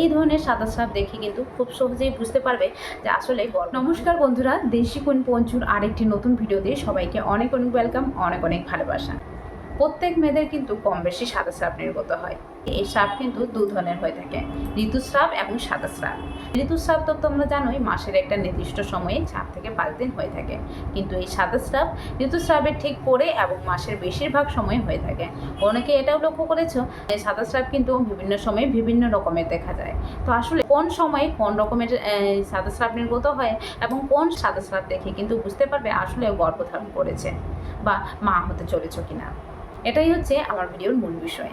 এই ধরনের সাদা সাপ দেখে কিন্তু খুব সহজেই বুঝতে পারবে যে আসলে নমস্কার বন্ধুরা, দেশি কোন পঞ্চুর আরেকটি নতুন ভিডিও দিয়ে সবাইকে অনেক অনেক ওয়েলকাম অনেক অনেক ভালোবাসা। প্রত্যেক মেয়েদের কিন্তু কম বেশি সাদা সাপ নির্গত হয়। এই স্রাব কিন্তু দু ধরনের হয়ে থাকে ঋতুস্রাব এবং সাদা স্রাব। ঋতুস্রাব তো তোমরা জানোই মাসের একটা নির্দিষ্ট সময়ে চার থেকে পাঁচ দিন হয়ে থাকে। কিন্তু এই সাদা স্রাব ঋতুস্রাবের ঠিক পরে এবং মাসের বেশিরভাগ সময় হয়ে থাকে। অনেকে এটাও লক্ষ্য করেছ যে সাদা স্রাব কিন্তু বিভিন্ন সময়ে বিভিন্ন রকমের দেখা যায়। তো আসলে কোন সময়ে কোন রকমের আহ, সাদা স্রাব নির্গত হয় এবং কোন সাদা স্রাব দেখে কিন্তু বুঝতে পারবে আসলে গর্ভধারণ করেছে বা মা হতে চলেছ কিনা। এটাই হচ্ছে আমার ভিডিওর মূল বিষয়।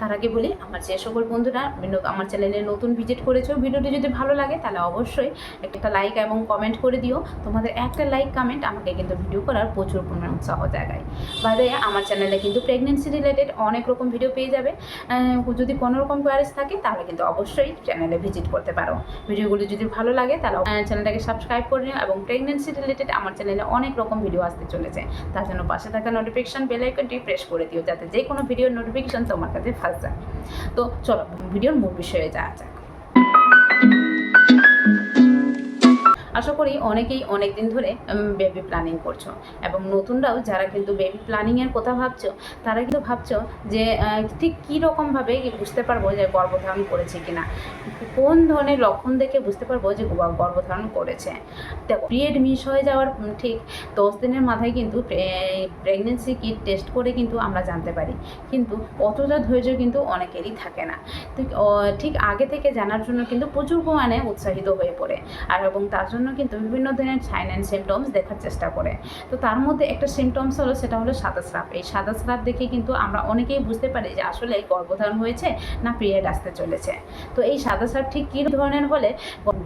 তার আগে বলি, আমার যে সকল বন্ধুরা আমার চ্যানেলে নতুন ভিজিট করেছ, ভিডিওটি যদি ভালো লাগে তাহলে অবশ্যই একটা লাইক এবং কমেন্ট করে দিও। তোমাদের একটা লাইক কমেন্ট আমাকে কিন্তু ভিডিও করার প্রচুর পরিমাণ উৎসাহ জায়গায় বাইরে আমার চ্যানেলে কিন্তু প্রেগনেন্সি রিলেটেড অনেক রকম ভিডিও পেয়ে যাবে। যদি কোনো রকম কোয়ারিজ থাকে তাহলে কিন্তু অবশ্যই চ্যানেলে ভিজিট করতে পারো। ভিডিওগুলি যদি ভালো লাগে তাহলে চ্যানেলটাকে সাবস্ক্রাইব করে নিও এবং প্রেগনেন্সি রিলেটেড আমার চ্যানেলে অনেক রকম ভিডিও আসতে চলেছে। তার জন্য পাশে থাকা নোটিফিকেশন বেল আইকনটি প্রেস করে দিও যাতে যে কোনো ভিডিওর নোটিফিকেশন তোমার কাছে যায় তো চলো ভিডিওর মূল বিষয়ে যাওয়া যাক। আশা করি অনেকেই অনেক দিন ধরে বেবি প্ল্যানিং করছ। এবং নতুনরাও যারা কিন্তু বেবি প্ল্যানিংয়ের কথা ভাবছ, তারা কিন্তু ভাবছ যে ঠিক কী রকমভাবে বুঝতে পারব যে গর্ভধারণ করেছে কিনা। কোন ধরনের লক্ষণ দেখে বুঝতে পারব যে গর্ভধারণ করেছে। দেখো পিরিয়ড মিস হয়ে যাওয়ার ঠিক দশ দিনের মাথায় কিন্তু প্রেগনেন্সি কিট টেস্ট করে কিন্তু আমরা জানতে পারি। কিন্তু অতটা ধৈর্য কিন্তু অনেকেরই থাকে না। ঠিক আগে থেকে জানার জন্য কিন্তু প্রচুর পরিমাণে উৎসাহিত হয়ে পড়ে। আর এবং তার জন্য কিন্তু বিভিন্ন ধরনের সাইন অ্যান্ড সিমটমস দেখার চেষ্টা করে। তো তার মধ্যে একটা সিমটমস হলো, সেটা হলো সাদা স্রাপ এই সাদা স্রাপ দেখে কিন্তু আমরা অনেকেই বুঝতে পারি যে আসলে এই গর্ভধারণ হয়েছে না পিরিয়ড আসতে চলেছে। তো এই সাদা স্রাপ ঠিক কী ধরনের হলে?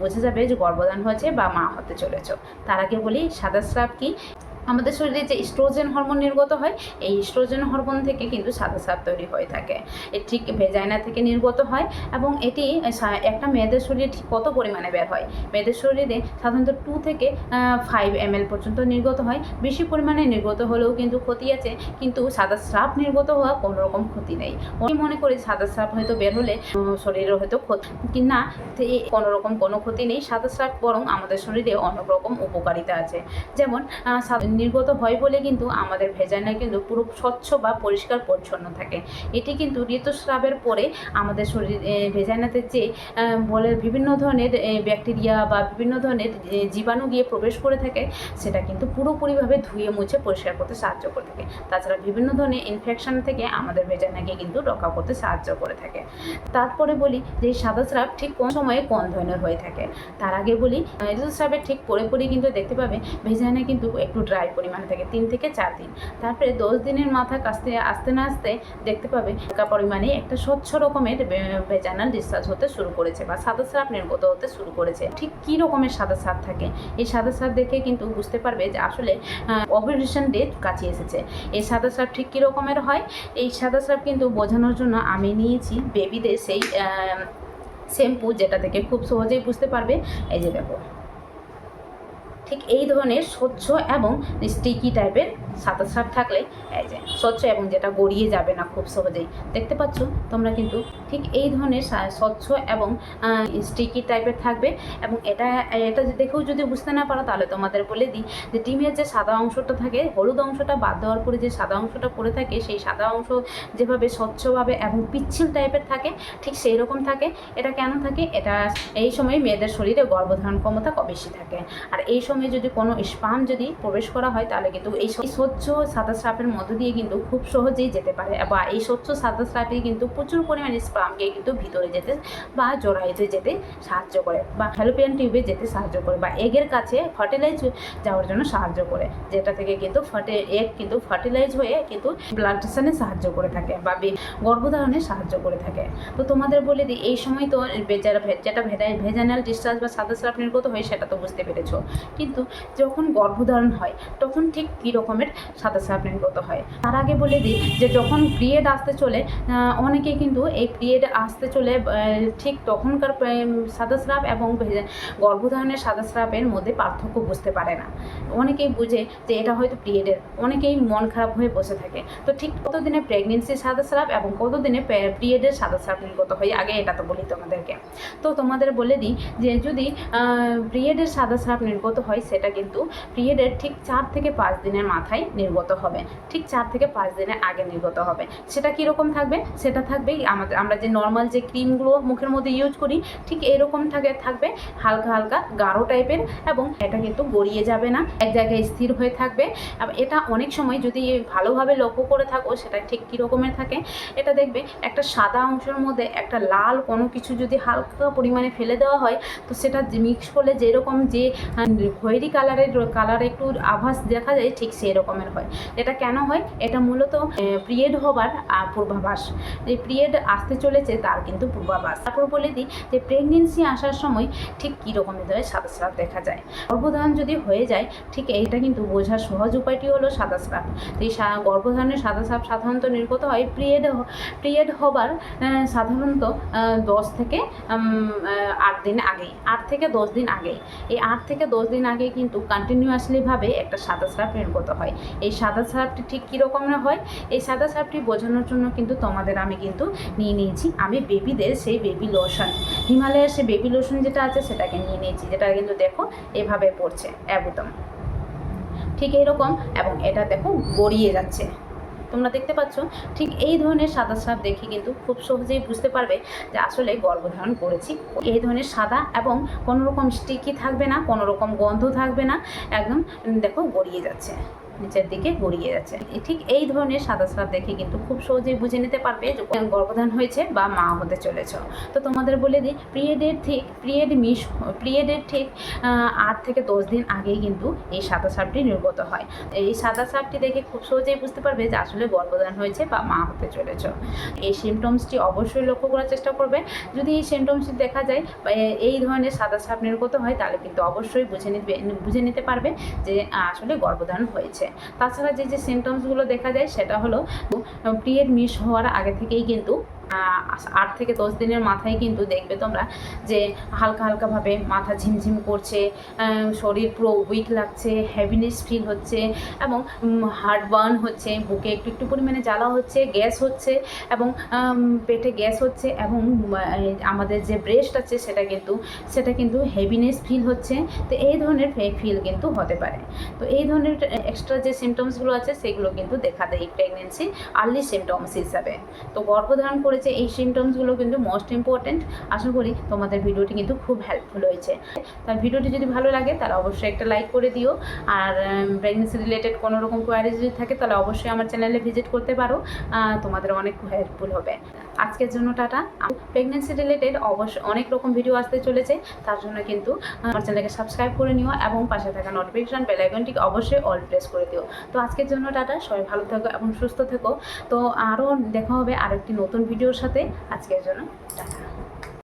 বোঝা যাবে যে গর্ভধারণ হয়েছে বা মা হতে চলেছ। তার আগে বলি, সাদা স্রাপ কি? আমাদের শরীরে যে স্ট্রোজেন হরমোন নির্গত হয় এই স্ট্রোজেন হরমোন থেকে কিন্তু সাদা সাপ তৈরি হয়ে থাকে। এ ঠিক ভেজাইনা থেকে নির্গত হয় এবং এটি একটা মেয়েদের শরীরে ঠিক কত পরিমাণে বের হয়? মেয়েদের শরীরে সাধারণত টু থেকে ফাইভ এম পর্যন্ত নির্গত হয়। বেশি পরিমাণে নির্গত হলেও কিন্তু ক্ষতি আছে কিন্তু সাদা স্রাব নির্গত হওয়া কোনো রকম ক্ষতি নেই। আমি মনে করি সাদা স্রাব হয়তো বের হলে উম, শরীরে হয়তো ক্ষতি না কোনো রকম কোনো ক্ষতি নেই। সাদা স্রাব বরং আমাদের শরীরে অনেক রকম উপকারিতা আছে। যেমন নির্গত হয় বলে কিন্তু আমাদের ভেজাইনা কিন্তু পুরো স্বচ্ছ বা পরিষ্কার পরিচ্ছন্ন থাকে। এটি কিন্তু ঋতুস্রাবের পরে আমাদের শরীর ভেজাইনাতে যে বলে বিভিন্ন ধরনের ব্যাকটেরিয়া বা বিভিন্ন ধরনের জীবাণু গিয়ে প্রবেশ করে থাকে, সেটা কিন্তু পুরোপুরিভাবে ধুয়ে মুছে পরিষ্কার করতে সাহায্য করে থাকে। তাছাড়া বিভিন্ন ধরনের ইনফেকশন থেকে আমাদের ভেজাইনাকে কিন্তু রক্ষা করতে সাহায্য করে থাকে। তারপরে বলি যে সাদা স্রাব ঠিক কোন সময়ে কোন ধরনের হয়ে থাকে? তার আগে বলি ঋতুস্রাবের ঠিক পরে পরেই কিন্তু দেখতে পাবে, ভেজাইনা কিন্তু একটু ড্রাই পরিমাণে থাকে, তিন থেকে চার দিন। তারপরে দশ দিনের মাথা কাছতে আসতে না আসতে দেখতে পাবে হালকা পরিমাণে একটা স্বচ্ছ রকমের ভেজানাল ডিসচার্জ হতে শুরু করেছে বা সাদা স্রাব নির্গত হতে শুরু করেছে। ঠিক কী রকমের সাদা স্রাব থাকে? এই সাদা স্রাব দেখে কিন্তু বুঝতে পারবে যে আসলে অপারেশন ডেট কাছে এসেছে। এই সাদা স্রাব ঠিক কী রকমের হয়? এই সাদা স্রাব কিন্তু বোঝানোর জন্য আমি নিয়েছি বেবিদের সেই শ্যাম্পু যেটা থেকে খুব সহজেই বুঝতে পারবে। এই যে দেখো। ঠিক এই ধরনের স্বচ্ছ এবং স্টিকি টাইপের সাদা স্রাব থাকলে, এই যে স্বচ্ছ এবং যেটা গড়িয়ে যাবে না খুব সহজেই। দেখতে পাচ্ছ, তোমরা কিন্তু ঠিক এই ধরনের স্বচ্ছ এবং স্টিকি টাইপের থাকবে এবং এটা এটা দেখেও যদি বুঝতে না পারো, তাহলে তোমাদের বলে দিই যে ডিমের যে সাদা অংশটা থাকে, হলুদ অংশটা বাদ দেওয়ার পরে যে সাদা অংশটা পড়ে থাকে, সেই সাদা অংশ যেভাবে স্বচ্ছভাবে এবং পিচ্ছিল টাইপের থাকে, ঠিক সেই রকম থাকে। এটা কেন থাকে? এটা এই সময় মেয়েদের শরীরে গর্ভধারণ ক্ষমতা বেশি থাকে। আর এই সময় যদি কোনো স্পাম যদি প্রবেশ করা হয়, তাহলে কিন্তু এই স্বচ্ছ সাদা স্রাপের মধ্য দিয়ে কিন্তু খুব সহজেই যেতে পারে বা এই স্বচ্ছ সাদা স্রাপে কিন্তু প্রচুর পরিমাণে স্পামকে কিন্তু ভিতরে যেতে বা জোড়াইতে যেতে সাহায্য করে বা ফ্যালোপিয়ান টিউবে যেতে সাহায্য করে বা এগের কাছে ফার্টিলাইজ যাওয়ার জন্য সাহায্য করে, যেটা থেকে কিন্তু ফার্টে এগ কিন্তু ফার্টিলাইজ হয়ে কিন্তু প্লান্টেশনে সাহায্য করে থাকে বা গর্ভধারণে সাহায্য করে থাকে। তো তোমাদের বলে দিই এই সময় তো যারা যেটা ভেজানাল ডিসচার্জ বা সাদা স্রাপ নির্গত হয়, সেটা তো বুঝতে পেরেছ। কিন্তু যখন গর্ভধারণ হয়, তখন ঠিক কী রকমের সাদা স্রাব নির্গত হয়। তার আগে বলে দিই যে যখন পিরিয়ড আসতে চলে অনেকে কিন্তু এই পিরিয়ড আসতে চলে ঠিক তখনকার সাদা স্রাব এবং গর্ভধারণের সাদা স্রাবের মধ্যে পার্থক্য বুঝতে পারে না। অনেকেই বুঝে যে এটা হয়তো পিরিয়ডের, অনেকেই মন খারাপ হয়ে বসে থাকে। তো ঠিক কতদিনে প্রেগনেন্সির সাদা স্রাব এবং কতদিনে পিরিয়ডের সাদা স্রাব নির্গত হয়, আগে এটা তো বলি তোমাদেরকে। তো তোমাদের বলে দিই যে যদি পিরিয়ডের সাদা স্রাব নির্গত হয় সেটা কিন্তু পিরিয়ডের ঠিক চার থেকে পাঁচ দিনের মাথায় নির্গত হবে। ঠিক চার থেকে পাঁচ দিনের আগে নির্গত হবে। সেটা কীরকম থাকবে? সেটা থাকবে আমাদের, আমরা যে নর্মাল যে ক্রিমগুলো মুখের মধ্যে ইউজ করি, ঠিক এরকম থাকে, থাকবে হালকা হালকা গাঢ় টাইপের এবং এটা কিন্তু গড়িয়ে যাবে না, এক জায়গায় স্থির হয়ে থাকবে। এটা অনেক সময় যদি ভালোভাবে লক্ষ্য করে থাকো, সেটা ঠিক কী রকমের থাকে। এটা দেখবে একটা সাদা অংশের মধ্যে একটা লাল কোনো কিছু যদি হালকা পরিমাণে ফেলে দেওয়া হয়, তো সেটা মিক্স করলে যেরকম যে খয়েরি কালারের কালার একটু আভাস দেখা যায়, ঠিক সেই রকমের হয়। এটা কেন হয়? এটা মূলত পিরিয়ড হবার পূর্বাভাস। যে পিরিয়ড আসতে চলেছে তার কিন্তু পূর্বাভাস। তারপর বলে দিই যে প্রেগনেন্সি আসার সময় ঠিক কী রকমের ধরে সাদা স্রাব দেখা যায়। গর্ভধারণ যদি হয়ে যায়, ঠিক এইটা কিন্তু বোঝার সহজ উপায়টি হলো সাদা স্রাব। তো এই গর্ভধারণের সাদা স্রাব সাধারণত নির্গত হয় পিরিয়ড পিরিয়ড হবার সাধারণত দশ থেকে আট দিন আগেই। আট থেকে দশ দিন আগেই। এই আট থেকে দশ দিন আগে কিন্তু কন্টিনিউয়াসলিভাবে একটা সাদা স্রাব নির্গত হয়। এই সাদা স্রাফটি ঠিক কীরকমের হয়? এই সাদা স্রাফটি বোঝানোর জন্য কিন্তু তোমাদের আমি কিন্তু নিয়ে নিয়েছি। আমি বেবিদের সেই বেবি লোশন হিমালয়ের সেই বেবি লোশন যেটা আছে সেটাকে নিয়ে নিয়েছি, যেটা কিন্তু দেখো এভাবে পড়ছে, একদম। ঠিক এরকম এবং এটা দেখো গড়িয়ে যাচ্ছে। তোমরা দেখতে পাচ্ছ, ঠিক এই ধরনের সাদা সাপ দেখে কিন্তু খুব সহজেই বুঝতে পারবে যে আসলে গর্ভধারণ করেছি। এই ধরনের সাদা এবং কোনো রকম স্টিকি থাকবে না কোনো রকম গন্ধ থাকবে না, একদম, দেখো, গড়িয়ে যাচ্ছে। নিচের দিকে গড়িয়ে যাচ্ছে। ঠিক এই ধরনের সাদা স্রাব দেখে কিন্তু খুব সহজেই বুঝে নিতে পারবে যে গর্ভধারণ হয়েছে বা মা হতে চলেছ। তো তোমাদের বলে দিই পিরিয়ডের ঠিক পিরিয়ড মিস পিরিয়ডের ঠিক আট থেকে দশ দিন আগেই কিন্তু এই সাদা সাপটি নির্গত হয়। এই সাদা সাপটি দেখে খুব সহজেই বুঝতে পারবে যে আসলে গর্ভধারণ হয়েছে বা মা হতে চলেছ। এই সিমটমসটি অবশ্যই লক্ষ্য করার চেষ্টা করবে। যদি এই সিমটমসটি দেখা যায় বা এই ধরনের সাদা সাপ নির্গত হয়, তাহলে কিন্তু অবশ্যই বুঝে নিতে বুঝে নিতে পারবে যে আসলে গর্ভধারণ হয়েছে। তাছাড়া যে যে সিমটমসগুলো দেখা যায় সেটা হলো পিরিয়ড মিস হওয়ার আগে থেকেই কিন্তু আট থেকে দশ দিনের মাথায় কিন্তু দেখবে তোমরা যে হালকা হালকাভাবে মাথা ঝিমঝিম করছে শরীর পুরো উইক লাগছে হ্যাভিনেস ফিল হচ্ছে এবং হার্ট বার্ন হচ্ছে, বুকে একটু একটু পরিমাণে জ্বালা হচ্ছে গ্যাস হচ্ছে এবং পেটে গ্যাস হচ্ছে এবং আমাদের যে ব্রেস্ট আছে সেটা কিন্তু সেটা কিন্তু হেভিনেস ফিল হচ্ছে। তো এই ধরনের ফিল কিন্তু হতে পারে। তো এই ধরনের এক্সট্রা যে সিমটমসগুলো আছে সেগুলো কিন্তু দেখা দেয় প্রেগনেন্সি আর্লি সিমটমস হিসাবে। তো গর্ভধারণ করেছে এই সিমটমসগুলো কিন্তু মোস্ট ইম্পর্ট্যান্ট আশা করি তোমাদের ভিডিওটি কিন্তু খুব হেল্পফুল হয়েছে। তার ভিডিওটি যদি ভালো লাগে, তাহলে অবশ্যই একটা লাইক করে দিও। আর প্রেগনেন্সি রিলেটেড কোনো রকম কোয়ারি যদি থাকে, তাহলে অবশ্যই আমার চ্যানেলে ভিজিট করতে পারো। তোমাদের অনেক হেল্পফুল হবে। আজকের জন্য টাটা। প্রেগনেন্সি রিলেটেড অবশ্য অনেক রকম ভিডিও আসতে চলেছে, তার জন্য কিন্তু আমার চ্যানেলকে সাবস্ক্রাইব করে নিও এবং পাশে থাকা নোটিফিকেশান বেলাইকনটি অবশ্যই অল প্রেস করে দিও। তো আজকের জন্য টাটা, সবাই ভালো থেকো এবং সুস্থ থেকো। তো আরও দেখা হবে আরেকটি নতুন ভিডিওর সাথে। আজকের জন্য টাটা।